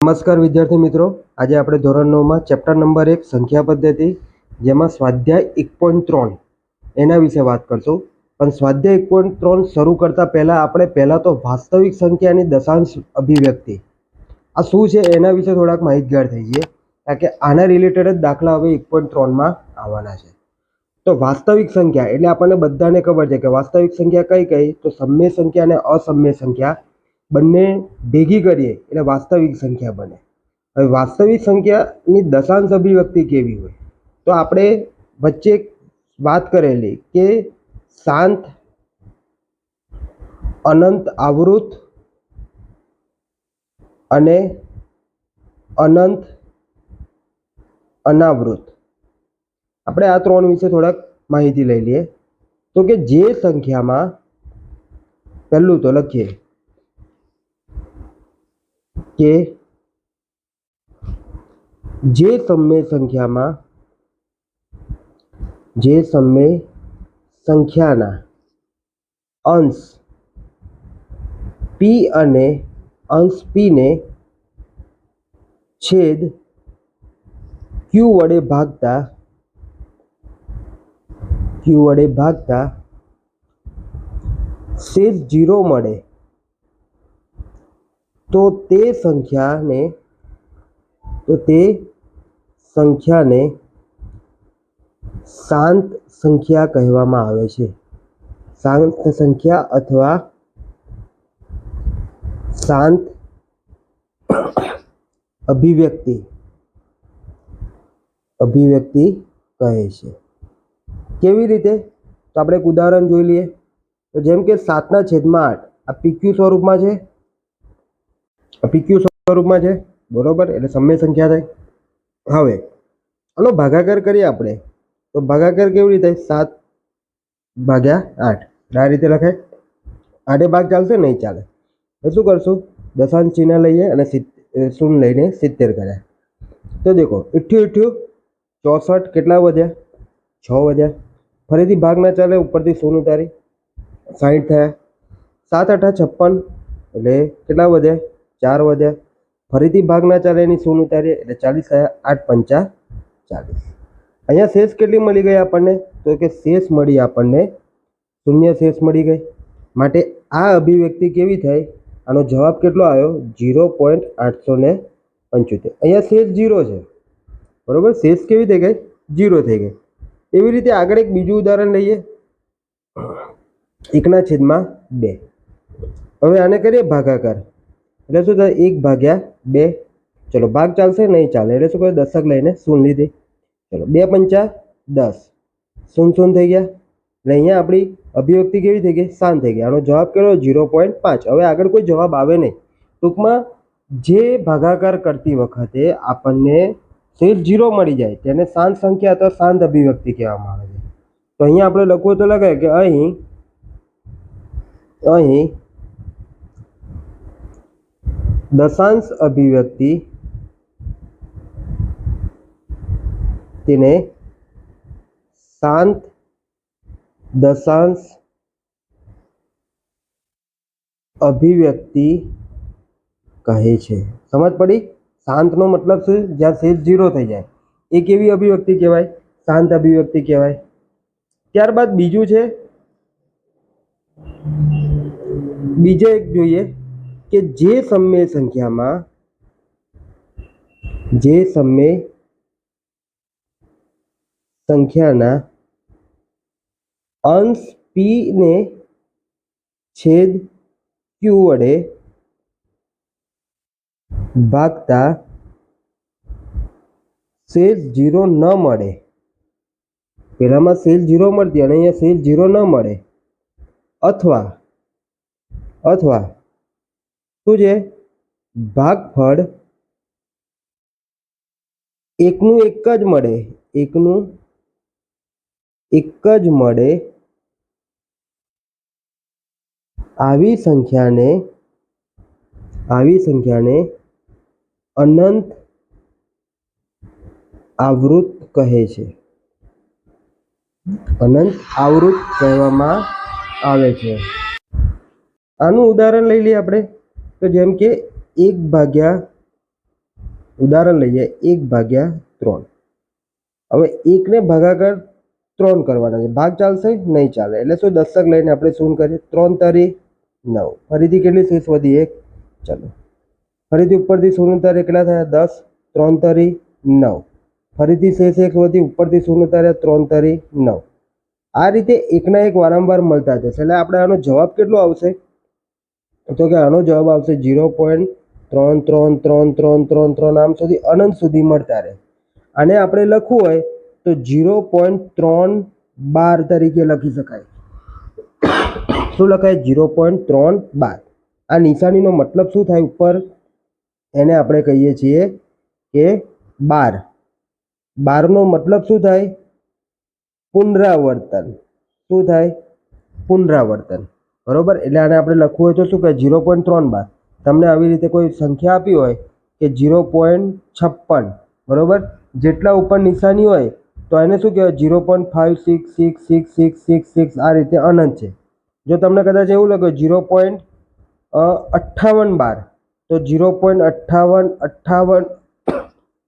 નમસ્કાર વિદ્યાર્થી મિત્રો. આજે આપણે ધોરણ નવમાં ચેપ્ટર નંબર એક, સંખ્યા પદ્ધતિ, જેમાં સ્વાધ્યાય એક ત્રણ એના વિશે વાત કરશું. પણ સ્વાધ્યાય એક પોઈન્ટ ત્રણ શરૂ કરતાં પહેલાં આપણે પહેલાં તો વાસ્તવિક સંખ્યાની દશાંશ અભિવ્યક્તિ. આ શું છે એના વિશે થોડાક માહિતગાર થઈ જઈએ કારણ કે આના રિલેટેડ જ દાખલા હવે એક પોઈન્ટ ત્રણમાં આવવાના છે. તો વાસ્તવિક સંખ્યા, એટલે આપણને બધાને ખબર છે કે વાસ્તવિક સંખ્યા કઈ કઈ? તો સમ્ય સંખ્યા અને અસમ્ય સંખ્યા. બંને ભેગી કરીએ એટલે વાસ્તવિક સંખ્યા બને. હવે વાસ્તવિક સંખ્યાની દશાંશ અભિવ્યક્તિ કેવી હોય? તો આપણે વચ્ચે વાત કરેલી કે શાંત, અનંત આવૃત અને અનંત અનાવૃત. આપણે આ ત્રણ વિશે થોડાક માહિતી લઈ લઈએ. તો કે જે સંખ્યામાં પહેલું તો લખીએ. કે જે સમય સંખ્યામાં, જે સમય સંખ્યાના અંશ પી અને અંશ પીને છેદ ક્યુ વડે ભાગતા ક્યુ વડે ભાગતા શેષ જીરો મળે. તો તે સંખ્યાને, તો તે સંખ્યાને શાંત સંખ્યા કહેવામાં આવે છે. શાંત સંખ્યા અથવા શાંત અભિવ્યક્તિ અભિવ્યક્તિ કહે છે. કેવી રીતે? તો આપણે એક ઉદાહરણ જોઈ લઈએ. તો જેમ કે સાતના છેદમાં આઠ, આ પીક્યુ સ્વરૂપમાં છે. પીક્યુ સ્વરૂપમાં છે. બરોબર? એટલે સમય સંખ્યા થાય. હવે, આનો ભાગાકાર કરીએ આપણે. તો ભાગાકાર કેવી રીતે? સાત ભાગ્યા આઠ. આ રીતે લખાય. આઠે ભાગ ચાલશે, નહીં ચાલે. તો શું કરશું? દશાંશ ચિહ્ન લઈએ અને શૂન્ય લઈને સિત્તેર કર્યા. તો દેખો ઇઠ્યું ઇઠ્યું ચોસઠ કેટલા વધ્યા? છ વધ્યા. ફરીથી ભાગ ના ચાલે, ઉપરથી શૂન્ય ઉતારી. સાઠ થયા. સાત અઠા છપ્પન. એટલે કેટલા વધ્યા? ચાર વધ્યા ફરીથી ભાગના ચાલે એની સોનું ઉતારીએ એટલે ચાલીસ થયા આઠ પંચા ચાલીસ. અહીંયા શેષ કેટલી મળી ગઈ આપણને? તો કે શેષ મળી આપણને શૂન્ય શેષ મળી ગઈ. માટે આ અભિવ્યક્તિ કેવી થઈ? આનો જવાબ કેટલો આવ્યો? જીરો પોઈન્ટ આઠસો ને પંચોતેર. અહીંયા શેષ જીરો છે. બરાબર? શેષ કેવી થઈ ગઈ? જીરો થઈ ગઈ. એવી રીતે આગળ એક બીજું ઉદાહરણ લઈએ. એકના છેદમાં બે. હવે આને કરીએ ભાગાકાર. એટલે શું થાય? એક ભાગ્યા બે. ચલો, ભાગ ચાલશે, નહીં ચાલે. એટલે શું કહે દશક લઈને શૂન લીધી. ચલો, બે પંચા દસ. શૂન શૂન થઈ ગયા. એટલે અહીંયા આપણી અભિવ્યક્તિ કેવી થઈ ગઈ? શાંત થઈ ગઈ આનો જવાબ કેટલો ઝીરો પોઈન્ટ પાંચ. હવે આગળ કોઈ જવાબ આવે નહીં. ટૂંકમાં જે ભાગાકાર કરતી વખતે આપણને શેષ જીરો મળી જાય, તેને શાંત સંખ્યા અથવા શાંત અભિવ્યક્તિ કહેવામાં આવે છે. તો અહીંયા આપણે લખવું તો લખાય કે અહીં અહીં દશાંશ અભિવ્યક્તિ તેને શાંત દશાંશ અભિવ્યક્તિ કહે છે. સમજ પડી? શાંતનો મતલબ શું? જ્યાં શેષ ઝીરો થઈ જાય. એ કેવી અભિવ્યક્તિ કહેવાય? શાંત અભિવ્યક્તિ કહેવાય. ત્યારબાદ બીજું છે. બીજો એક જોઈએ. કે જે સમય સંખ્યામાં, જે સમય સંખ્યાના અંશ પી ને છેદ ક્યુ વડે ભાગતા સેલ ઝીરો ન મળે. પહેલામાં સેલ જીરો મળતી અને અહીંયા સેલ ઝીરો ન મળે. અથવા અથવા શું છે? ભાગફળ એકનું એક જ મળે. એકનું એક જ મળે. આવી સંખ્યાને આવી સંખ્યાને અનંત આવૃત કહે છે. અનંત આવૃત કહેવામાં આવે છે. આનું ઉદાહરણ લઈ લઈએ આપણે. તો જેમ કે એક ભાગ્યા, ઉદાહરણ લઈએ, એક ભાગ્યા ત્રણ. હવે એકને ભાગાકાર ત્રણ કરવાના છે. ભાગ ચાલશે, નહીં ચાલે. એટલે શું દશક લઈને આપણે શું કરીએ? ત્રણ તારી નવ. ફરીથી કેટલી શેષ વધી? એક. ચાલો. ફરીથી ઉપરથી શૂન્ય તારે કેટલા થયા? દસ. ત્રણ તારી નવ. ફરીથી શેષ એક વધી, ઉપરથી શૂન્ય તારે ત્રણ તારી નવ. આ રીતે એકના એક વારંવાર મળતા જશે. એટલે આપણે આનો જવાબ કેટલો આવશે? તો કે આનો જવાબ આવશે ઝીરો પોઈન્ટ ત્રણ ત્રણ ત્રણ ત્રણ ત્રણ ત્રણ આમ સુધી અનંત સુધી મળતા રહે. આને આપણે લખવું હોય તો ઝીરો પોઈન્ટ ત્રણ બાર તરીકે લખી શકાય. શું લખાય? ઝીરો પોઈન્ટ ત્રણ બાર. આ નિશાનીનો મતલબ શું થાય ઉપર? એને આપણે કહીએ છીએ કે બાર. બારનો મતલબ શું થાય? પુનરાવર્તન. શું થાય? પુનરાવર્તન. બરોબર? એટલે આને આપણે લખવું હોય તો શું કે ઝીરો પોઈન્ટ ત્રણ બાર. તમને આવી રીતે કોઈ સંખ્યા આપી હોય કે ઝીરો પોઈન્ટ છપ્પન, બરાબર? જેટલા ઉપર નિશાની હોય, તો એને શું કહેવાય? Zero point five six six six six six six આ રીતે અનંત છે. જો તમને કદાચ એવું લાગે ઝીરો પોઈન્ટ અઠ્ઠાવન બાર, તો ઝીરો પોઈન્ટ અઠ્ઠાવન અઠ્ઠાવન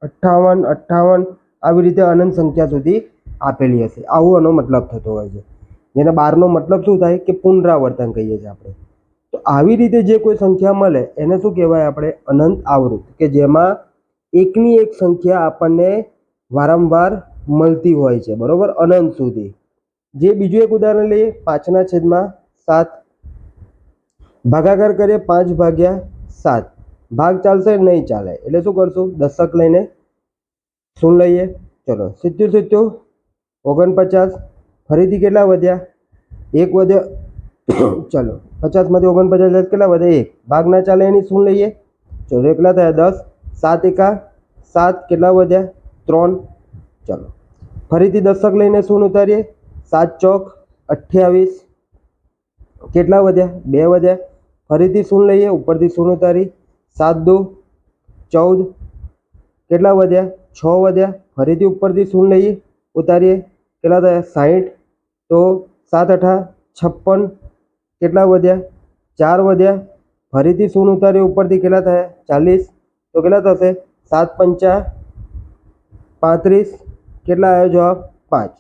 અઠ્ઠાવન અઠ્ઠાવન આવી રીતે અનંત સંખ્યા સુધી આપેલી હશે. આવું એનો મતલબ થતો હોય છે. જેને બારનો મતલબ શું થાય કે પુનરાવર્તન કહીએ છીએ આપણે. તો આવી રીતે જે કોઈ સંખ્યા મળે, એને શું કહેવાય આપણે? અનંત આવૃત કે જેમાં એકની એક સંખ્યા આપણને વારંવાર મળતી હોય છે, બરોબર? અનંત સુધી. જે બીજું એક ઉદાહરણ લઈએ, પાંચના છેદમાં સાત. ભાગાકાર કરીએ પાંચ ભાગ્યા સાત. ભાગ ચાલશે નહીં ચાલે. એટલે શું કરશું? દશક લઈને શું લઈએ. ચલો, સિત્તેર સિત્તેર, ઓગણપચાસ. ફરીથી કેટલા વધ્યા? એક વધ્યા. ચાલો, પચાસમાંથી ઓગણપચાસ કેટલા વધે એક. ભાગના ચાલે એની શું લઈએ? ચલો કેટલા થયા દસ, સાત એકા, સાત કેટલા વધ્યા? ત્રણ. ચલો, ફરીથી દશક લઈને શું ઉતારીએ? સાત ચોક અઠ્યાવીસ. કેટલા વધ્યા? બે વધ્યા. ફરીથી શૂન લઈએ? ઉપરથી શૂન ઉતારી? સાત દો, ચૌદ. કેટલા વધ્યા? છ વધ્યા. ફરીથી ઉપરથી શૂન લઈએ? ઉતારીએ. કેટલા થયા? સાહીઠ. તો સાત અઠા છપ્પન કેટલા વધ્યા? ચાર વધ્યા. ફરીથી શૂન ઉતારી ઉપરથી કેટલા થયા? ચાલીસ. તો કેટલા થશે? સાત, પંચા, પાંત્રીસ. કેટલા આવ્યો જવાબ? પાંચ.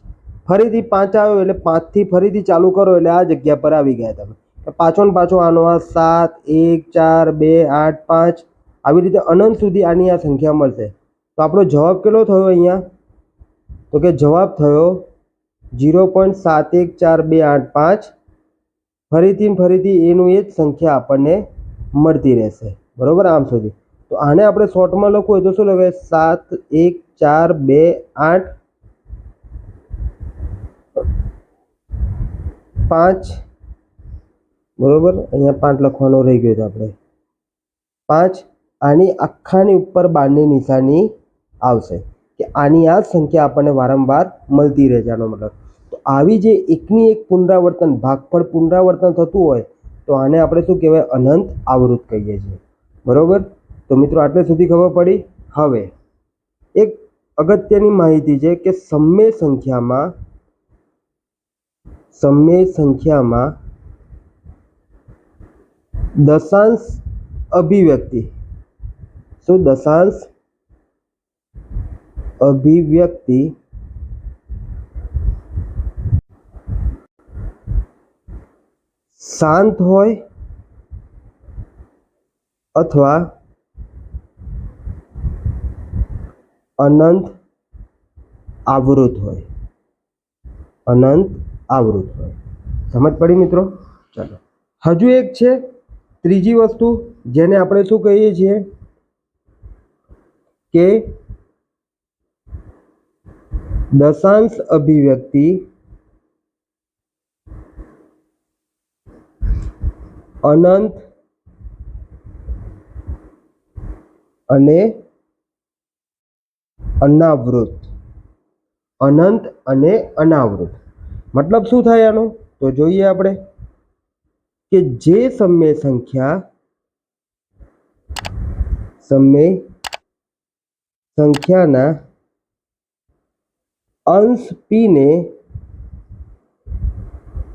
ફરીથી પાંચ આવ્યો એટલે પાંચથી ફરીથી ચાલુ કરો એટલે આ જગ્યા પર આવી ગયા તમે. પાછો ને પાછો આનો આ સાત, એક, ચાર, બે, આઠ, પાંચ. આવી રીતે અનંત સુધી આની આ સંખ્યા મળશે. તો આપણો જવાબ કેટલો થયો અહીંયા? તો કે જવાબ થયો જીરો પોઈન્ટ સાત એક ચાર બે આઠ પાંચ. ફરીથી ફરીથી એનું એ જ સંખ્યા આપણને મળતી રહેશે. બરાબર? આમ સુધી. તો આને આપણે શોર્ટમાં લખવું હોય તો શું લખે? સાત એક ચાર બે આઠ પાંચ. બરાબર? અહીંયા પાંચ લખવાનો રહી ગયો છે આપણે. પાંચ આની આખાની ઉપર બારની નિશાની આવશે. કે આની આ સંખ્યા આપણને વારંવાર મળતી રહે છે આનો મતલબ. તો આવી જે એકની એક પુનરાવર્તન, ભાગફળ પુનરાવર્તન થતું હોય, તો આને આપણે શું કહેવાય? અનંત આવૃત કહીએ છીએ. બરોબર? તો મિત્રો આટલે સુધી ખબર પડી. હવે, એક અગત્યની માહિતી છે કે સમય સંખ્યામાં સમય સંખ્યામાં દશાંશ અભિવ્યક્તિ. શું? દશાંશ અભિવ્યક્તિ શાંત હોય અથવા અનંત આવૃત હોય. અનંત આવૃત હોય. સમજ પડી મિત્રો? ચાલો. હજુ એક છે, ત્રીજી વસ્તુ જેને આપણે શું કહીએ છીએ કે દશાંશ અભિવ્યક્તિ અનંત અને અનાવૃત. અનંત અને અનાવૃત. મતલબ શું થાય આનું? તો જોઈએ આપણે કે જે સમય સંખ્યા સમય સંખ્યાના અંશ પીને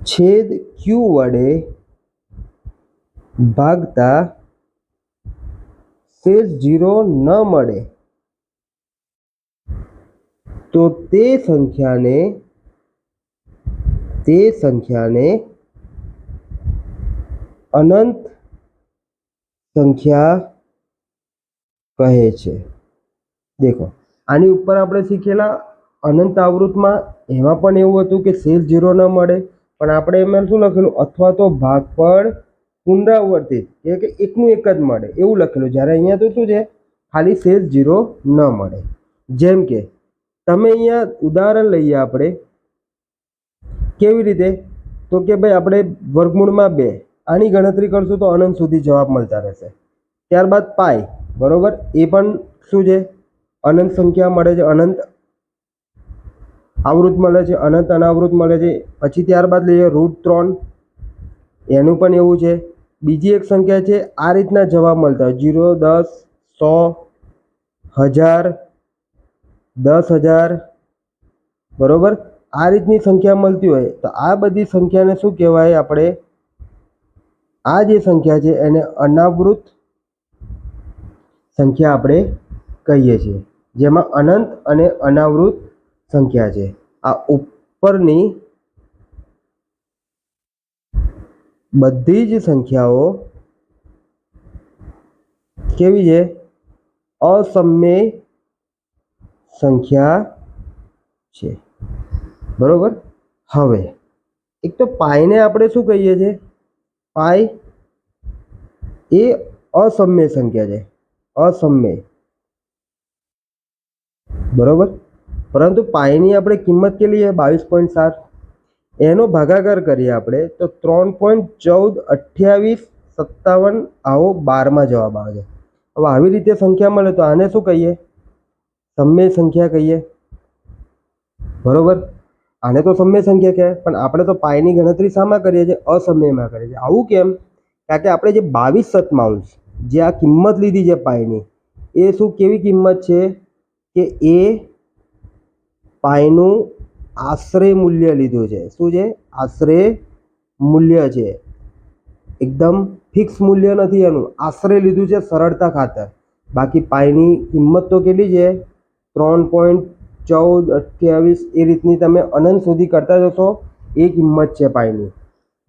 છેદ ક્યુ વડે ભાગતા શેષ જીરો ન મળે. તો તે સંખ્યાને તે સંખ્યાને અનંત સંખ્યા કહે છે. દેખો, આની ઉપર આપણે શીખેલા અનંત આવૃતમાં, એમાં પણ એવું હતું કે શેષ ઝીરો ન મળે. પણ આપણે એમાં શું લખેલું? અથવા તો ભાગફળ પુનરાવર્તિત એટલે કે એકનું એક જ મળે. એવું લખેલું. જ્યારે અહીંયા તો શું છે? ખાલી શેષ ઝીરો ન મળે. જેમ કે, તમે અહીંયા ઉદાહરણ લઈએ આપણે. કેવી રીતે? તો કે ભાઈ, આપણે વર્ગમૂળમાં બે. આની ગણતરી કરશું તો અનંત સુધી જવાબ મળતા રહેશે. ત્યારબાદ પાય બરોબર? એ પણ શું છે? અનંત સંખ્યા મળે છે. અનંત આવૃત મળે છે, અનંત અનાવૃત મળે છે. પછી ત્યારબાદ લઈએ રૂટ ત્રણ. એનું પણ એવું છે. બીજી એક સંખ્યા છે, આ રીતના જવાબ મળતા જીરો, દસ, સો, હજાર, દસ હજાર. બરોબર? આ રીતની સંખ્યા મળતી હોય. તો આ બધી સંખ્યાને શું કહેવાય આપણે? આ જે સંખ્યા છે, એને અનાવૃત સંખ્યા આપણે કહીએ છીએ. જેમાં અનંત અને અનાવૃત સંખ્યા છે. આ ઉપરની બધી જ સંખ્યાઓ કેવી છે? અસમ્ય સંખ્યા છે. બરોબર? હવે, એક તો પાયને આપણે શું કહીએ છીએ? પાય એ અસમય સંખ્યા છે. અસમય બરોબર? પરંતુ પાયની આપણે કિંમત કેટલી છે? બાવીસ પોઈન્ટ સાત. એનો ભાગાકાર કરીએ આપણે, તો ત્રણ પોઈન્ટ ચૌદ અઠ્યાવીસ સત્તાવન આવો બારમાં જવાબ આવે છે. હવે આવી રીતે સંખ્યા મળે તો આને શું કહીએ? સમય સંખ્યા કહીએ. બરોબર? આને તો સમય સંખ્યા કહેવાય, પણ આપણે તો પાયની ગણતરી શામાં કરીએ છીએ, અસમયમાં કરીએ છીએ. આવું કેમ? કારણ કે આપણે જે બાવીસ સતમાઉન્સ જે આ કિંમત લીધી છે પાયની, એ શું કેવી કિંમત છે? કે એ પાયનું આશરે મૂલ્ય લીધું છે. શું છે? આશરે મૂલ્ય છે. એકદમ ફિક્સ મૂલ્ય નથી એનું. આશરે લીધું છે સરળતા ખાતર. બાકી પાયની કિંમત તો કેટલી છે? ત્રણ પોઈન્ટ ચૌદ અઠ્યાવીસ એ રીતની તમે અનંત સુધી કરતા જશો, એ કિંમત છે પાયની.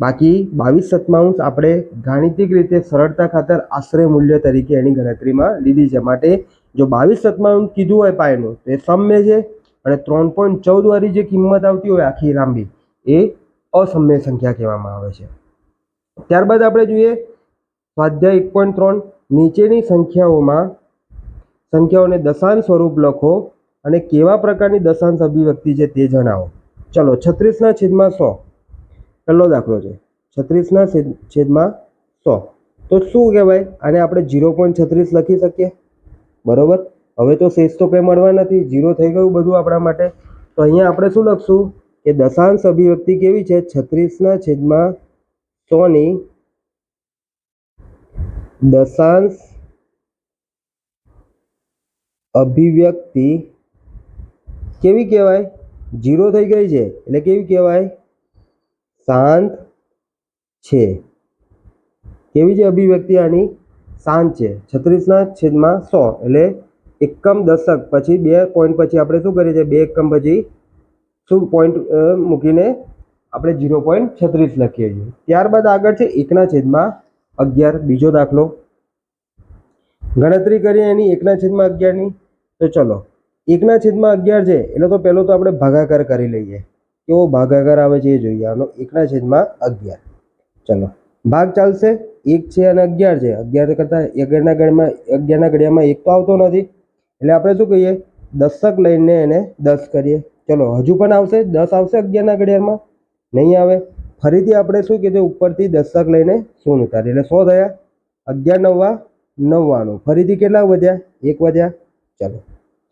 બાકી બાવીસ સત્તાવંશ આપણે ગાણિતિક રીતે સરળતા ખાતર આશરે મૂલ્ય તરીકે એની ગણતરીમાં લીધી છે. માટે જો બાવીસ સત્તાવંશ કીધું હોય પાયનું, તો એ સમય છે. અને ત્રણ પોઈન્ટ ચૌદ વાળી જે કિંમત આવતી હોય આખી લાંબી, એ અસમ્ય સંખ્યા કહેવામાં આવે છે. ત્યારબાદ આપણે જોઈએ સ્વાધ્યાય એક પોઈન્ટ ત્રણ, નીચેની સંખ્યાઓમાં સંખ્યાઓને દશાંશ સ્વરૂપ લખો અને કેવા પ્રકારની દશાંશ અભિવ્યક્તિ છે તે જણાવો. ચલો, છત્રીસના છેદમાં સો. પહેલો દાખલો છે. છત્રીસના છેદમાં સો. તો શું કહેવાય? આને આપણે જીરો પોઈન્ટ છત્રીસ લખી શકીએ. બરોબર? હવે તો શેષ તો કંઈ મળવા નથી જીરો થઈ ગયું બધું આપણા માટે. તો અહીંયા આપણે શું લખશું? કે દશાંશ અભિવ્યક્તિ કેવી છે? છત્રીસના છેદમાં સોની. દશાંશ અભિવ્યક્તિ કેવી કહેવાય? જીરો થઈ ગઈ છે. એટલે કેવી કહેવાય? શાંત છે. કેવી છે અભિવ્યક્તિ આની? શાંત છે. છત્રીસના છેદમાં સો. એટલે એકમ દશક પછી બે પોઈન્ટ પછી આપણે શું કરીએ છીએ? બે એકમ પછી શું પોઈન્ટ મૂકીને આપણે જીરો પોઈન્ટ છત્રીસ લખીએ છીએ. ત્યારબાદ આગળ છે એકના છેદમાં અગિયાર, બીજો દાખલો. ગણતરી કરીએ એની એકના છેદમાં અગિયારની. તો ચલો, એકના છેદમાં અગિયાર છે, એટલે તો પહેલો તો આપણે ભાગાકાર કરી લઈએ. કેવો ભાગાકાર આવે છે એ જોઈએ. આનો એકના છેદમાં અગિયાર. ચલો, ભાગ ચાલશે. એક છે અને અગિયાર છે. અગિયાર કરતાં અગિયારના ગણમાં, અગિયારના ઘડિયામાં એક તો આવતો નથી. એટલે આપણે શું કહીએ? દશક લઈને એને દસ કરીએ. ચલો, હજુ પણ આવશે? દસ આવશે અગિયારના ઘડિયાળમાં? નહીં આવે. ફરીથી આપણે શું કીધું? ઉપરથી દશક લઈને શૂન ઉતારીએ. એટલે સો થયા. અગિયાર, નવ્વા, નવ્વાણું. ફરીથી કેટલા વધ્યા? એક વધ્યા. ચાલો.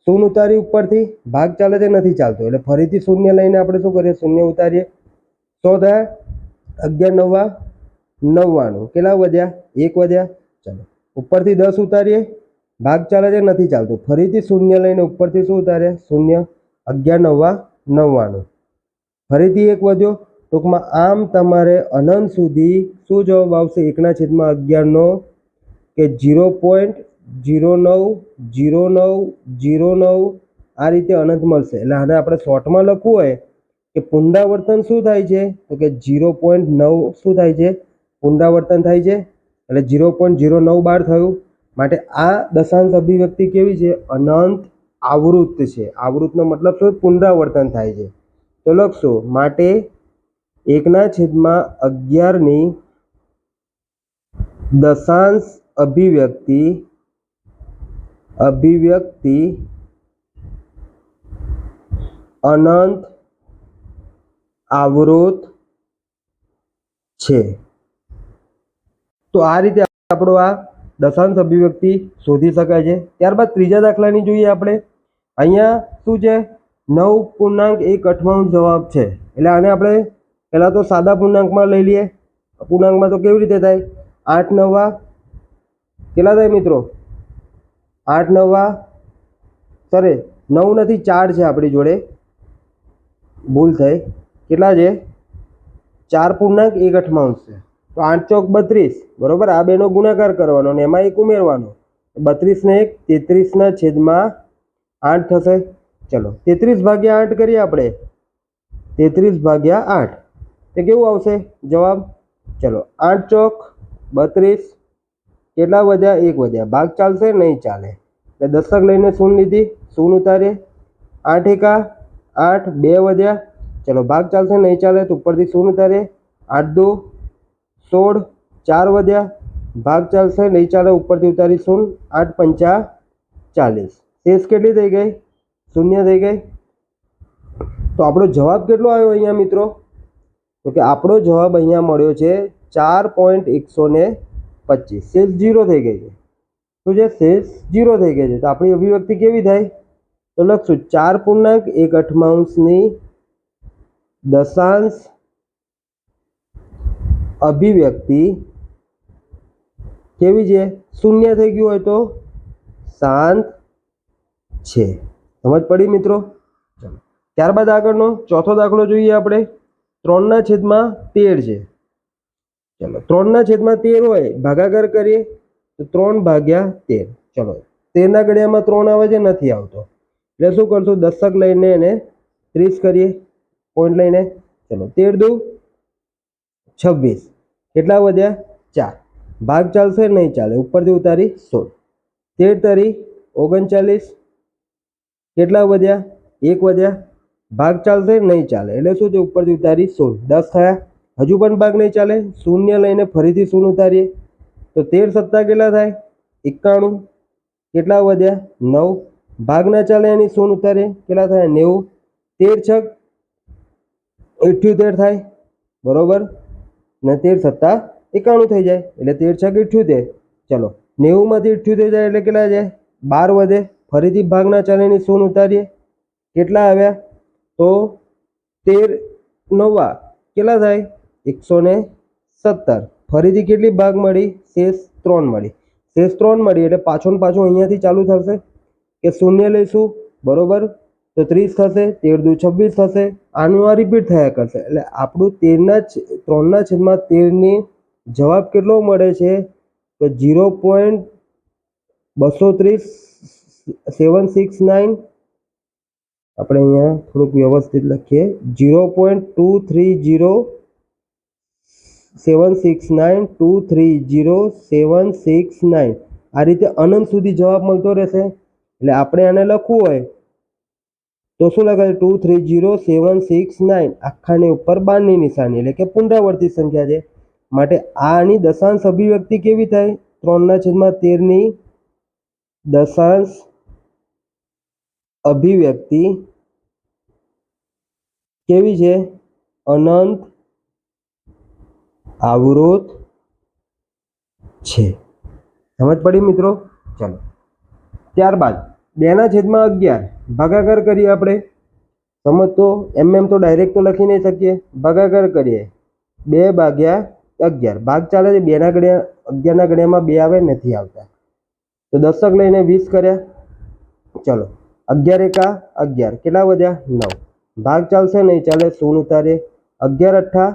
શૂન્ય ઉતારી ઉપરથી. ભાગ ચાલે છે, નથી ચાલતો. એટલે ફરીથી શૂન્ય લઈને આપણે શું કરીએ? શૂન્ય ઉતારીએ. સો થયા. અગિયાર, નવ્વા, નવ્વાણું. કેટલા વધ્યા? એક વધ્યા. ચાલો. ઉપરથી દસ ઉતારીએ. ભાગ ચાલે છે નથી ચાલતું. ફરીથી શૂન્ય લઈને ઉપરથી શું ઉતારે? શૂન્ય, અગિયાર નવા નવ્વાણું. ફરીથી એક વધ્યો. ટૂંકમાં આમ તમારે અનંત સુધી શું જવાબ આવશે? એકના છેદમાં અગિયારનો કે જીરો પોઈન્ટ જીરો નવ જીરો નવ જીરો નવ આ રીતે અનંત મળશે. એટલે આને આપણે શોર્ટમાં લખવું હોય કે પુનરાવર્તન શું થાય છે? તો કે જીરો પોઈન્ટ નવ શું થાય છે? પુનરાવર્તન થાય છે? એટલે જીરો પોઈન્ટ જીરો નવ બાર થયું. માટે આ દશાંશ અભિવ્યક્તિ કેવી છે? અનંત આવૃત છે. આવૃતનો મતલબ શું પુનરાવર્તન થાય છે. તો લખશો, માટે એકના છેદમાં અગિયારની દશાંશ અભિવ્યક્તિ અભિવ્યક્તિ અનંત આવૃત છે. તો આ રીતે આપણો આ દશાંશ અભિવ્યક્તિ શોધી શકાય છે. ત્યારબાદ ત્રીજા દાખલાની જોઈએ આપણે. અહીંયા શું છે? નવ પૂર્ણાંક એક અઠવાઉન જવાબ છે. એટલે આને આપણે પહેલાં તો સાદા પૂર્ણાંકમાં લઈ લઈએ. પૂર્ણાંકમાં તો કેવી રીતે થાય? આઠ નવા કેટલા થાય મિત્રો? આઠ નવા સરે નવ નથી, ચાર છે આપણી જોડે. ભૂલ થઈ. કેટલા છે? ચાર પૂર્ણાંક એક અઠમાંશ છે. તો આઠ ચોક બત્રીસ, બરાબર? આ બેનો ગુણાકાર કરવાનો અને એમાં એક ઉમેરવાનો. બત્રીસને એક, તેત્રીસના છેદમાં આઠ થશે. ચલો, તેત્રીસ ભાગ્યા આઠ કરીએ આપણે. તેત્રીસ ભાગ્યા આઠ. તે કેવું આવશે? જવાબ? ચલો, આઠ ચોક બત્રીસ, કેટલા વધ્યા? એક વધ્યા. ભાગ ચાલશે, નહીં ચાલે. એટલે દશક લઈને શૂન લીધી. શૂન ઉતારીએ. આઠ એકા, આઠ, બે વધ્યા. ચલો, ભાગ ચાલશે, નહીં ચાલે તો ઉપરથી શૂન ઉતારીએ. આઠ દો સોળ, ચાર વધ્યા, ભાગ ચાલશે, નહીં ચાલે, ઉપરથી ઉતારી શૂન, આઠ પંચા ચાલીસ. શેષ કેટલી થઈ ગઈ? શૂન્ય થઈ ગઈ. તો આપણો જવાબ કેટલો આવ્યો અહીંયા મિત્રો? તો કે આપણો જવાબ અહીંયા મળ્યો છે ચાર પોઈન્ટ એકસો ને પચીસ. શેષ જીરો થઈ ગઈ છે. શું છે શેષ જીરો થઈ ગઈ છે, તો આપણી અભિવ્યક્તિ કેવી થાય? તો લખશું ચાર પૂર્ણાંક એક અઠમાઉન્સની દશાંશ અભિવ્યક્તિ કેવી છે? શૂન્ય થઈ ગયું હોય તો શાંત છે. સમજ પડી મિત્રો? ચલો. ત્યારબાદ આગળનો ચોથો દાખલો જોઈએ આપણે. ત્રણના છેદમાં તેર છે. ચલો, ત્રણના છેદમાં તેર હોય, ભાગાકાર કરીએ, તો ત્રણ ભાગ્યા તેર. ચલો, તેરના ગળિયામાં ત્રણ આવે છે, નથી આવતો. એટલે શું કરશું? દશક લઈને એને ત્રીસ કરીએ પોઈન્ટ લઈને. ચલો, તેર દુ છવ્વીસ. કેટલા વધ્યા? ચાર. ભાગ ચાલશે નહીં ચાલે. ઉપરથી ઉતારી સોળ. તેર તરી ઓગણચાલીસ. કેટલા વધ્યા? એક વધ્યા. ભાગ ચાલશે નહીં ચાલે. એટલે શું છે ઉપરથી ઉતારી સોળ. દસ થયા. હજુ પણ ભાગ નહીં ચાલે. શૂન્ય લઈને ફરીથી શૂન્ય ઉતારીએ. તો તેર સત્તા કેટલા થાય? એકાણું. કેટલા વધ્યા? નવ. ભાગ ના ચાલે એની શૂન્ય ઉતારીએ. કેટલા થાય? નેવું. તેર છક. અઠ્યોતેર થાય. બરોબર? ને તેર સત્તા એકાણું થઈ જાય. એટલે તેર છ ઇઠ્યોતેર ચલો, નેવુંમાંથી ઇઠ્યોતેર જાય એટલે કેટલા જાય? બાર વધે. ફરીથી ભાગના ચાલીની સોન ઉતારીએ. કેટલા આવ્યા? તો તેર નવા. કેટલા થાય? એકસો ને સત્તર. ફરીથી કેટલી ભાગ મળી? શેષ ત્રણ મળી. શેષ ત્રણ મળી એટલે પાછો ને પાછું અહીંયાથી ચાલુ થશે કે શૂન્ય લઈશું? બરોબર? તો ત્રીસ થશે, તેર દુ છવ્વીસ થશે, આનું આ રિપીટ થયા કરશે. એટલે આપણું તેરના ત્રણના છેદમાં તેરની જવાબ કેટલો મળે છે? તો જીરો પોઈન્ટ બસો ત્રીસ, સેવન સિક્સ નાઇન. આપણે અહીંયા થોડુંક વ્યવસ્થિત લખીએ. Zero point two three zero seven six nine, two three zero seven six nine. આ રીતે અનંત સુધી જવાબ મળતો રહેશે. એટલે આપણે આને લખવું હોય તો શું લખાય two three zero seven six nine આખાની ઉપર બારની નિશાની, એટલે કે પુનરાવર્તિત સંખ્યા છે. માટે આની દશાંશ અભિવ્યક્તિ કેવી થાય? ત્રણના છેદમાં તેરની દશાંશ અભિવ્યક્તિ કેવી છે? અનંત આવૃત છે. સમજ પડી મિત્રો? ચલો. ત્યારબાદ બેના છેદમાં અગિયાર. ભાગાકાર કરીએ આપણે. સમજ તો એમ એમ તો ડાયરેક્ટ તો લખી નહીં શકીએ. ભાગાકાર કરીએ. બે ભાગ્યા અગિયાર. ભાગ ચાલે છે, બેના ગણ્યા, અગિયારના ગણ્યામાં બે આવે, નથી આવતા. તો દશક લઈને વીસ કર્યા. ચલો. અગિયાર એકા અગિયાર. કેટલા વધ્યા? નવ. ભાગ ચાલશે નહીં, ચાલે. શૂન્ય ઉતારે. અગિયાર અઠ્ઠા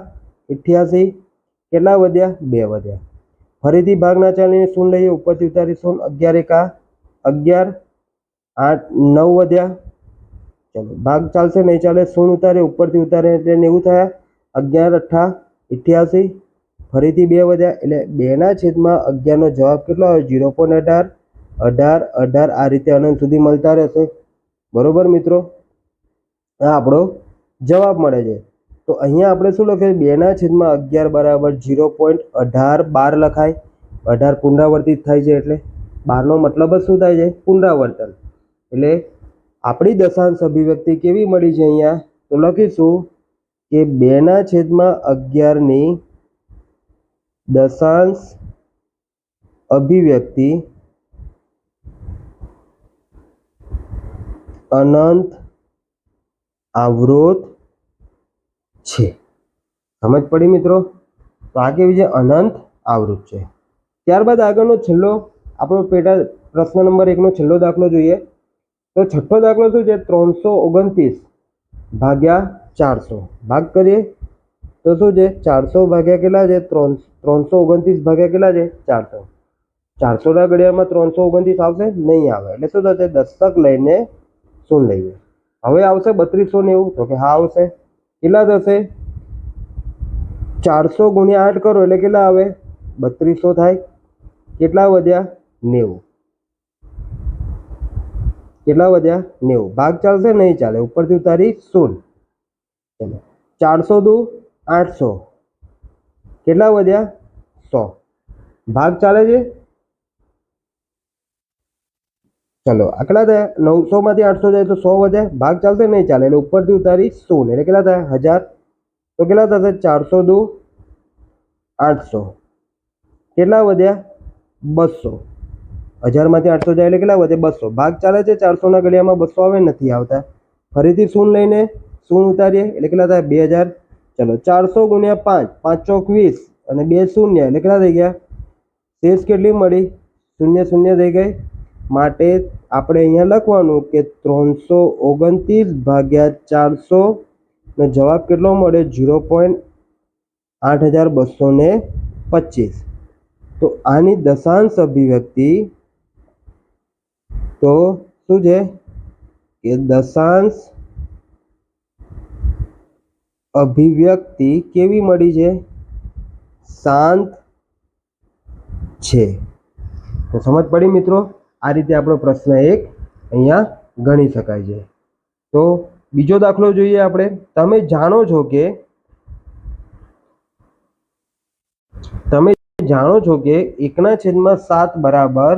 અઠ્યાસી. કેટલા વધ્યા? બે વધ્યા. ફરીથી ભાગ ના ચાલીને શૂન્ય લઈએ. ઉપરથી ઉતારી સોન અગિયાર એકા અગિયાર. આઠ, નવ વધ્યા. ચલો, ભાગ ચાલશે, નહીં ચાલે શૂન્ય ઉતારે ઉપરથી ઉતારે એટલે નેવું થયા. અગિયાર અઠ્ઠા અઠ્યાસી ફરીથી બે વધ્યા. એટલે બેના છેદમાં અગિયારનો જવાબ કેટલો આવે? ઝીરો પોઈન્ટ અઢાર. અઢાર અઢાર આ રીતે અનંત સુધી મળતા રહેશે. બરોબર મિત્રો? આ આપણો જવાબ મળે છે. તો અહીંયા આપણે શું લખીએ? બેના છેદમાં અગિયાર બરાબર ઝીરો પોઈન્ટ અઢાર બાર લખાય. અઢાર પુનરાવર્તિત થાય છે એટલે બારનો મતલબ જ શું થાય છે? પુનરાવર્તન. એટલે આપણી દશાંશ અભિવ્યક્તિ કેવી મળી છે અહીંયા? તો લખીશું કે બેના છેદમાં અગિયારની દશાંશ અભિવ્યક્તિ અનંત આવૃત છે. સમજ પડી મિત્રો? તો આ કેવી છે? અનંત આવૃત છે. ત્યારબાદ આગળનો છેલ્લો આપણો પેટા પ્રશ્ન નંબર એકનો છેલ્લો દાખલો જોઈએ. તો છઠ્ઠો દાખલો શું છે? ત્રણસો ઓગણત્રીસ ભાગ્યા ચારસો. ભાગ કરીએ. તો શું છે? ચારસો ભાગ્યા કેટલા છે? ત્રણ, ત્રણસો ઓગણત્રીસ ભાગ્યા કેટલા છે? ચારસો. ચારસોના ઘડિયાળમાં ત્રણસો ઓગણત્રીસ આવશે? નહીં આવે. એટલે શું થશે? દસ્તક લઈને શું લઈએ હવે આવશે બત્રીસો નેવું તો કે હા, આવશે. કેટલા થશે? ચારસો ગુણ્યા આઠ કરો એટલે કેટલા આવે? બત્રીસો થાય. કેટલા વધ્યા? નેવું. કેટલા વધ્યા? નેવું. ભાગ ચાલશે, નહીં ચાલે. ઉપરથી ઉતારી શૂન ચલો. ચારસો દુ, આઠસો. કેટલા વધ્યા? સો. ભાગ ચાલે છે? ચલો આટલા થયા. નવસો માંથી આઠસો જાય તો સો વધે. ભાગ ચાલશે, નહીં ચાલે. એટલે ઉપરથી ઉતારી શૂન્ય. એટલે કેટલા થાય? હજાર. તો કેટલા થશે? ચારસો દુ, આઠસો. કેટલા વધ્યા? બસો. હજારમાંથી આઠસો જાય એટલે કેટલા વધે? બસો. ભાગ ચાલે છે, ચારસોના ઘડિયામાં બસો આવે, નથી આવતા. ફરીથી શૂન લઈને શૂન ઉતારીએ, એટલે કેટલા થાય? બે હજાર. ચલો, ચારસો ગુણ્યા પાંચ પાંચ ચોક વીસ અને બે શૂન્ય, એટલે કેટલા થઈ ગયા? શેષ કેટલી મળી? શૂન્ય શૂન્ય થઈ ગઈ. માટે આપણે અહીંયા લખવાનું કે ત્રણસો ઓગણત્રીસ ભાગ્યા ચારસો નો જવાબ કેટલો મળે ઝીરો પોઈન્ટ આઠ હજાર બસો પચીસ. તો આની દશાંશ અભિવ્યક્તિ તો શું છે? કે દશાંશ અભિવ્યક્તિ કેવી મળી છે? શાંત છે. તો સમજ પડી મિત્રો? આ રીતે આપણો પ્રશ્ન એક અહીંયા ગણી શકાય છે. તો બીજો દાખલો જોઈએ આપણે. તમે જાણો છો કે તમે જાણો છો કે એકના છેદમાં સાત બરાબર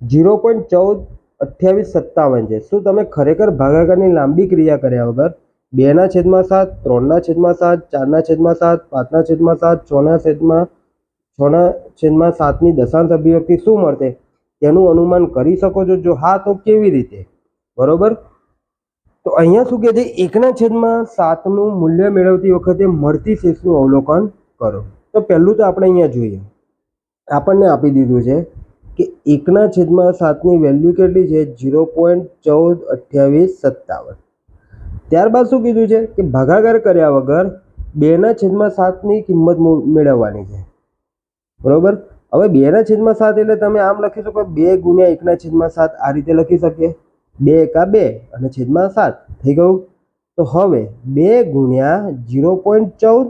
ઝીરો પોઈન્ટ ચૌદ અઠ્યાવીસ સત્તાવન છે. શું તમે ખરેખર ભાગાકારની લાંબી ક્રિયા કર્યા વગર બેના છેદમાં સાત, ત્રણના છેદમાં સાત, ચારના છેદમાં સાત, પાંચના છેદમાં સાત, છના છેદમાં છના છેદમાં સાતની દશાંશ અભિવ્યક્તિ શું મળશે? તેનું અનુમાન કરી શકો છો જો હા તો કેવી રીતે? બરોબર? તો અહીંયા શું કહે છે? એકના છેદમાં સાતનું મૂલ્ય મેળવતી વખતે મળતી શેષનું અવલોકન કરો. તો પહેલું તો આપણે અહીંયા જોઈએ. આપણને આપી દીધું છે કે એકના છેદમાં સાતની વેલ્યુ કેટલી છે? ઝીરો પોઈન્ટ ચૌદ અઠ્યાવીસ સત્તાવન. ત્યારબાદ શું કીધું છે? કે ભાગાકાર કર્યા વગર બેના છેદમાં સાતની કિંમત મેળવવાની છે. બરોબર? હવે બેના છેદમાં સાત એટલે તમે આમ લખી શકો, બે ગુણ્યા એકના છેદમાં સાત આ રીતે લખી શકીએ. બે એકા બે અને છેદમાં સાત. થઈ ગયું? તો હવે બે ગુણ્યા ઝીરો પોઈન્ટ ચૌદ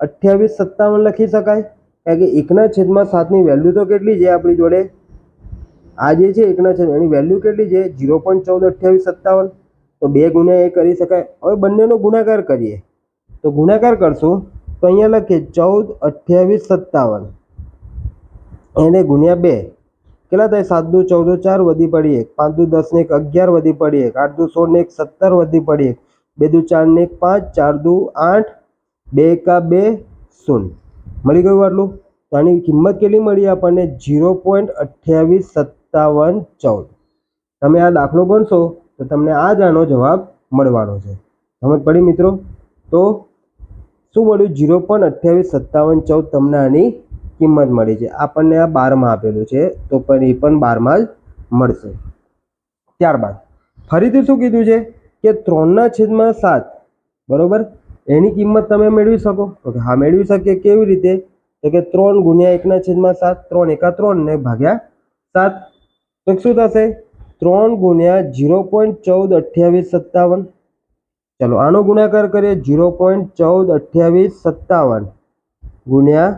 અઠ્યાવીસ સત્તાવન લખી શકાય. કારણ કે એકના છેદમાં સાતની વેલ્યુ તો કેટલી છે આપણી જોડે? આ જે છે એકના છેદ, એની વેલ્યુ કેટલી છે? ઝીરો પોઈન્ટ ચૌદ અઠ્યાવીસ સત્તાવન. તો બે ગુણ્યા એ કરી શકાય. હવે બંનેનો ગુણાકાર કરીએ. તો ગુણાકાર કરશું. તો અહીંયા લખીએ ચૌદ અઠ્યાવીસ સત્તાવન. એને ગુણ્યા બે. કેટલા થાય? સાત દુ ચૌદ ચાર વધી પડી એક. પાંચ દુ દસ ને એક અગિયાર વધી પડી એક. આઠ દુ સોળ ને એક સત્તર વધી પડી એક. બે દુ ચાર ને એક પાંચ. ચાર દુ આઠ. બે એકા બે, શૂન્ય. મળી ગયું આટલું? તો આની કિંમત કેટલી મળી આપણને? ઝીરો પોઈન્ટ અઠ્યાવીસ સત્તાવન ચૌદ. તમે આ દાખલો ગણશો તો તમને આ જ આનો જવાબ મળવાનો છે. સમજ પડી મિત્રો? તો શું મળ્યું? ઝીરો પોઈન્ટ અઠ્યાવીસ સત્તાવન ચૌદ તમને આની કિંમત મળી છે. આપણને આ બારમાં આપેલું છે, તો પણ એ પણ બારમાં જ મળશે. ત્યારબાદ ફરીથી શું કીધું છે? કે ત્રણના છેદમાં સાત. બરોબર? એની કિંમત તમે મેળવી શકો. તો કે હા, મેળવી શકીએ કેવી રીતે? તો કે ત્રણ ગુણ્યા એકના છેદમાં સાત, ત્રણ એકા ત્રણ ને ભાગ્યા સાત. તો શું થશે? ત્રણ ગુણ્યા ઝીરો પોઈન્ટ ચૌદ અઠ્યાવીસ સત્તાવન. ચલો, આનો ગુણાકાર કરીએ. ઝીરો પોઈન્ટ ચૌદ અઠ્યાવીસ સત્તાવન ગુણ્યા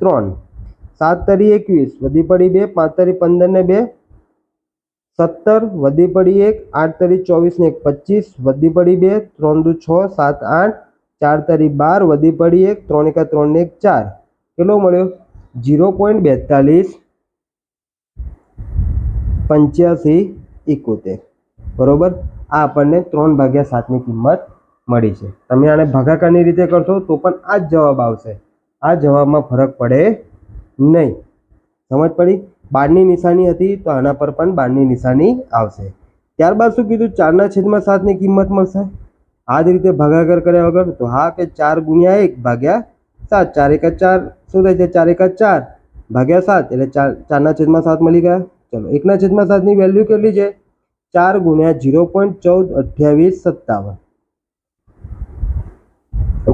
ત્રણ. સાત તરી એકવીસ, વધી પડી બે, પાંચ તરી પંદર ને બે. સત્તર, વધી પડી એક, આઠ તરી ચોવીસ ને એક, પચીસ, વધી પડી બે, ત્રણ દુ છ, સાત આઠ. ચાર તરી બાર વધી પડી એક, ત્રણ એકા ત્રણને એક ચાર. કેટલો મળ્યો? ઝીરો પોઈન્ટ બેતાલીસ પંચ્યાસી એકોતેર. બરોબર? આ આપણને ત્રણ ભાગ્યા સાતની કિંમત મળી છે. તમે આને ભાગાકારની રીતે કરશો તો પણ આ જ જવાબ આવશે. આ જવાબમાં ફરક પડે નહીં. સમજ પડી? બારની નિશાની હતી તો આના પર પણ બારની નિશાની આવશે. ત્યારબાદ શું કીધું? ચારના છેદમાં સાતની કિંમત મળશે? આ જ રીતે ભાગાકાર કર્યા વગર તો હા કે ચાર ગુણ્યા એક ભાગ્યા સાત. ચાર એકા ચાર, શું થાય છે? ચાર એકા ચાર ભાગ્યા સાત, એટલે ચાર, ચારના છેદમાં સાત મળી ગયા. ચલો, એકના છેદમાં સાતની વેલ્યુ કેટલી છે? ચાર ગુણ્યા ઝીરો પોઈન્ટ ચૌદ અઠ્યાવીસ સત્તાવન.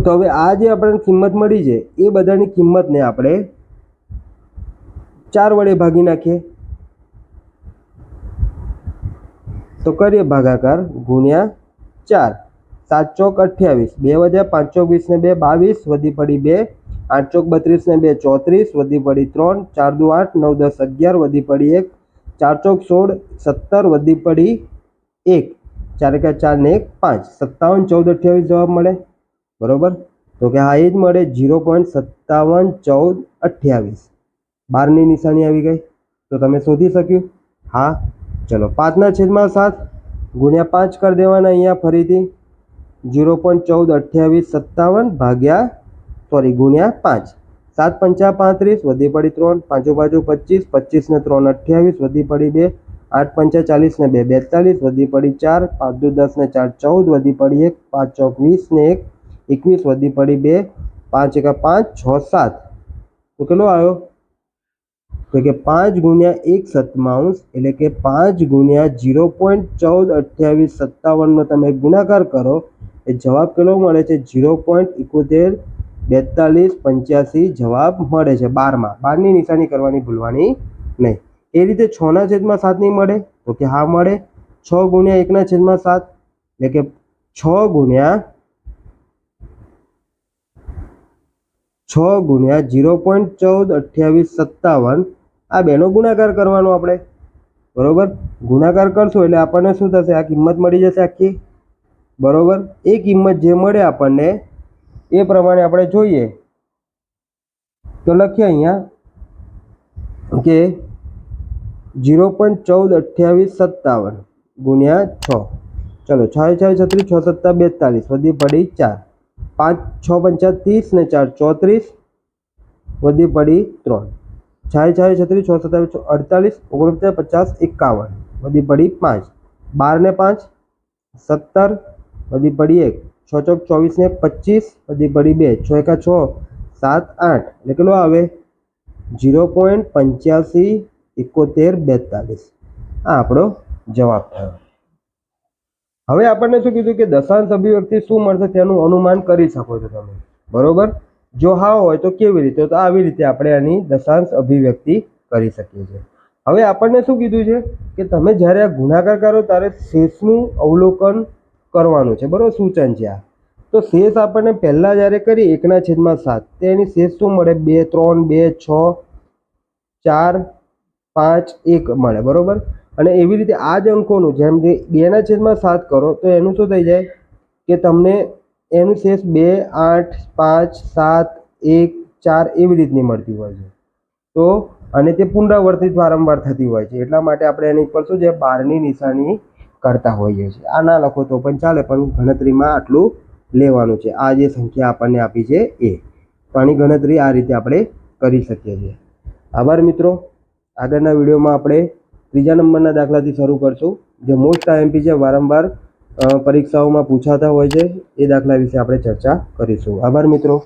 તો હવે આ જે આપણને કિંમત મળી છે, એ બધાની કિંમતને આપણે ચાર વડે ભાગી નાખીએ. તો કરીએ ભાગાકાર ગુણ્યા ચાર. સાત ચોક અઠ્યાવીસ. બે વધ્યા પાંચ ચોક વીસ ને બે બાવીસ, વધી પડી બે આઠ ચોક બત્રીસ ને બે ચોત્રીસ, વધી પડી ત્રણ, ચાર દુ આઠ, નવ દસ અગિયાર, વધી પડી એક ચાર ચોક સોળ, સત્તર, વધી પડી એક, ચાર એકા ચાર ને એક, પાંચ. સત્તાવન, ચૌદ, અઠ્યાવીસ જવાબ મળે? બરોબર? તો કે હા, એ જ મળે ઝીરો પોઈન્ટ સત્તાવન, ચૌદ, અઠ્યાવીસ. બારની નિશાની આવી ગઈ. તો તમે શોધી શક્યું? હા. ચલો, પાંચના છેદમાં સાત ગુણ્યા પાંચ કરી દેવાના અહીંયા ફરીથી. ઝીરો પોઈન્ટ ચૌદ અઠ્યાવીસ સત્તાવન ભાગ્યા, સોરી ગુણ્યા પાંચ. સાત પંચા પાંત્રીસ, વધી પડી ત્રણ. પાંચો બાજુ પચીસ પચીસ ને ત્રણ અઠ્યાવીસ, વધી પડી બે. આઠ પંચા ચાલીસ ને બે, બેતાલીસ, વધી પડી ચાર. પાંચ દુ દસ ને ચાર, ચૌદ, વધી પડી એક. પાંચ ચોક વીસ ને એક, એકવીસ, વધી પડી બે. પાંચ એકા પાંચ, છ સાત. તો કેટલો આવ્યો? તો કે પાંચ ગુણ્યા એક સત્તાવંશ એટલે કે પાંચ ગુણ્યા જીરો પોઈન્ટ ચૌદ અઠ્યાવીસ સત્તાવનનો તમે ગુણાકાર કરો એ જવાબ કેટલો મળે છે? ઝીરો પોઈન્ટ એકોતેર બેતાલીસ પંચ્યાસી જવાબ મળે છે બારમાં. બારની નિશાની કરવાની ભૂલવાની નહીં. એ રીતે છના છેદમાં સાત નહીં મળે? તો કે હા મળે. છ ગુણ્યા એકના છેદમાં સાત, એટલે કે છ ગુણ્યા છ ગુણ્યા ઝીરો પોઈન્ટ ચૌદ અઠ્યાવીસ સત્તાવન. આ બેનો ગુણાકાર કરવાનો આપણે. બરોબર? ગુણાકાર કરશો એટલે આપણને શું થશે? આ કિંમત મળી જશે આખી. બરોબર? એ કિંમત જે મળે આપણને, એ પ્રમાણે આપણે જોઈએ. તો લખીએ અહીંયા કે ઝીરો પોઈન્ટ ચૌદ અઠ્યાવીસ સત્તાવન ગુણ્યા છ. ચલો છ છ છત્રીસ છ, સત્તા, બેતાલીસ. વધી પડી ચાર. પાંચ, છ, પંચા, ત્રીસ ને ચાર, ચોત્રીસ. વધી પડી ત્રણ. છાય છાય છત્રીસ છ, સત્તાવીસ અડતાલીસ, ઓગણપચાસ, પચાસ, એકાવન. વધી પડી પાંચ. બાર ને પાંચ. સત્તર. વધી પડી એક. છ ચોક ચોવીસ ને પચીસ બધી પડી બે. છ એકા છ, સાત આઠ. એટલે કેટલો આવે? ઝીરો પોઈન્ટ પંચ્યાસી એકોતેર બેતાલીસ. આ આપણો જવાબ થયો. હવે આપણને શું કીધું કે દશાંશ અભિવ્યક્તિ શું મળશે તેનું અનુમાન કરી શકો છો તમે. બરોબર? જો હા હોય તો કેવી રીતે? તો આવી રીતે આપણે આની દશાંશ અભિવ્યક્તિ કરી શકીએ છીએ. હવે આપણને શું કીધું છે? કે તમે જ્યારે આ ગુણાકાર કરો ત્યારે શેષનું અવલોકન કરવાનું છે. બરાબર? સૂચન છે આ. તો શેષ આપણને પહેલાં જ્યારે કરી, એકના છેદમાં સાત. તો એની શેષ શું મળે? બે, ત્રણ, બે, છ, ચાર, પાંચ, એક મળે. બરાબર? અને એવી રીતે આ જ અંકોનું, જેમ કે બેના છેદમાં સાત કરો, તો એનું શું થઈ જાય? કે તમને એનું શેષ બે, આઠ, પાંચ, સાત, એક, ચાર એવી રીતની મળતી હોય છે. તો, અને તે પુનરાવર્તિત વારંવાર થતી હોય છે. એટલા માટે આપણે એની ઉપર શું છે? બારની નિશાની કરતા હોઈએ છીએ. આ ના લખો તો પણ ચાલે, પણ ગણતરીમાં આટલું લેવાનું છે. આ જે સંખ્યા આપણને આપી છે એ. તો ગણતરી આ રીતે આપણે કરી શકીએ છીએ. આભાર મિત્રો. આગળના વિડીયોમાં આપણે ત્રીજા નંબરના દાખલાથી શરૂ કરશું. જે મોસ્ટ આઈએમપી છે, વારંવાર પરીક્ષાઓમાં પૂછાતા હોય છે, એ દાખલા વિશે આપણે ચર્ચા કરીશું. આભાર મિત્રો.